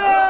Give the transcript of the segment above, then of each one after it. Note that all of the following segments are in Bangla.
ভাই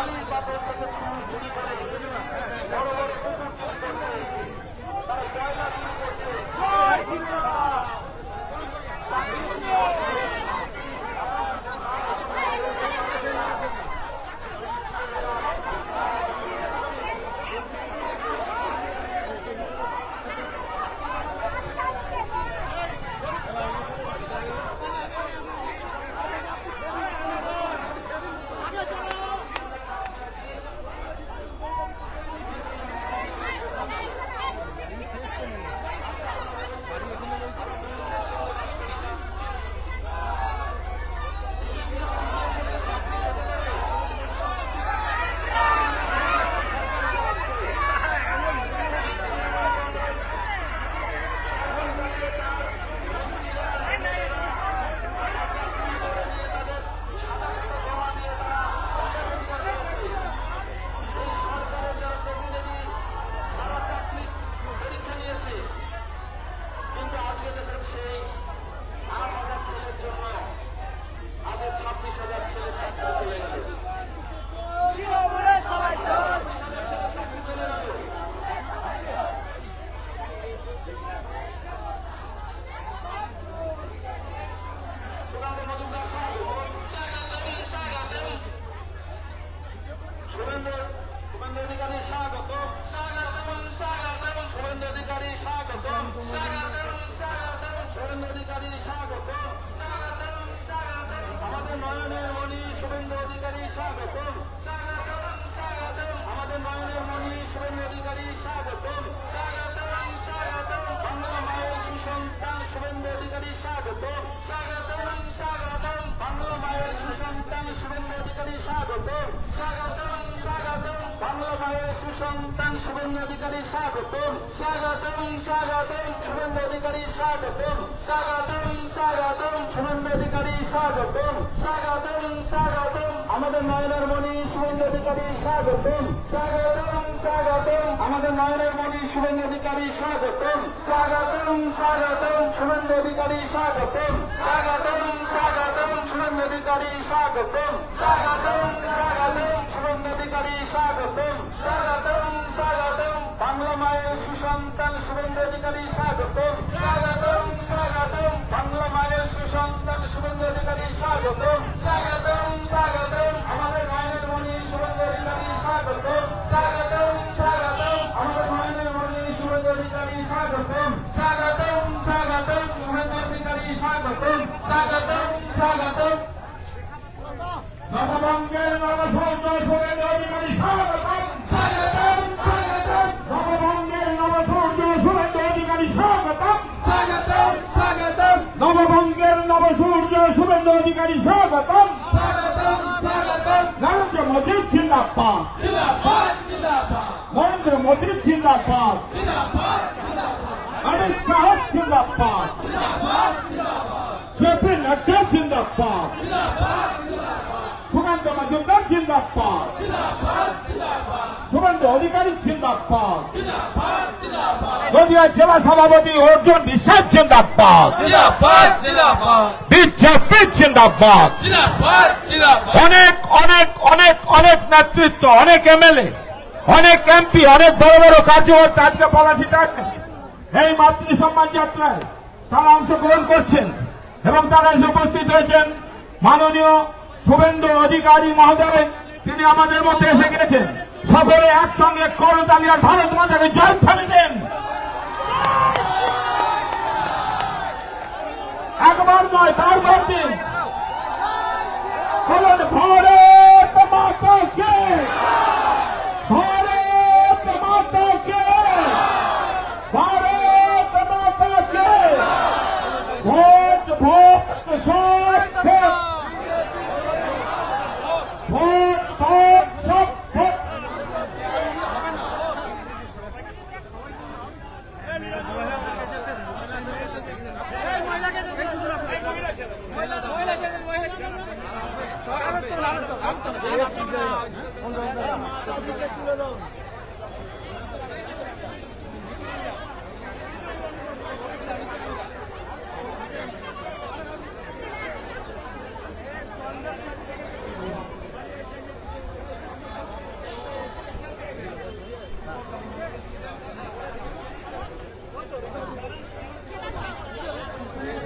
আলীর পাথর থেকে শুরু শুরু করে। মায়ের সুসন্তান শুভেন্দু অধিকারী স্বাগতম। স্বাগতম স্বাগতম, শুভেন্দু অধিকারী স্বাগতম। স্বাগতম স্বাগতম, শুভেন্দু অধিকারী স্বাগতম। স্বাগতম স্বাগতম, আমাদের নয়নের মণি শুভেন্দু অধিকারী স্বাগতম। স্বাগতম স্বাগতম, আমাদের নয়নের মণি শুভেন্দু অধিকারী স্বাগতম। স্বাগতম স্বাগতম, শুভেন্দু অধিকারী স্বাগতম। স্বাগতম স্বাগতম, শুভেন্দু অধিকারী স্বাগতম স্বাগতম স্বাগতম স্বাগতম স্বাগতম। নববঙ্গের নবসৌজ শুভেন্দু অধিকারী স্বাগতম স্বাগতম স্বাগতম। নববঙ্গের নবসৌজ শুভেন্দু অধিকারী স্বাগতম স্বাগতম স্বাগতম। নববঙ্গের নবসূর্য শুভেন্দু অধিকারী স্বাগতম স্বাগতম স্বাগতম। নরেন্দ্র মোদী জিন্দাবাদ। জিন্দাবাদ মোদী জিন্দাবাদ। অমিত শাহ জিন্দাবাদ। জিন্দাবাদ। সুকান্ত মজুমদার জিন্দাবাদ। সুকান্ত অধিকারী জিন্দাবাদ। নদিয়া জেলা সভাপতি অর্জুন বিশ্বাস জিন্দাবাদ। বিজেপি জিন্দাবাদ। অনেক অনেক অনেক অনেক নেতৃত্ব অনেক এমএলএ অনেক এমপি অনেক বড় বড় কার্যকর্তা আজকে পলাশিটা এই মাতৃ সম্মান যাত্রায় তারা অংশগ্রহণ করছেন। এবং তারা এসে উপস্থিত হয়েছেন মাননীয় শুভেন্দু অধিকারী মহোদয়। তিনি আমাদের মধ্যে এসে গেছেন সকলে একসঙ্গে করতালি আর ভারত মাতাকে জয় থাকবেন একবার নয়, বারবার মহিলা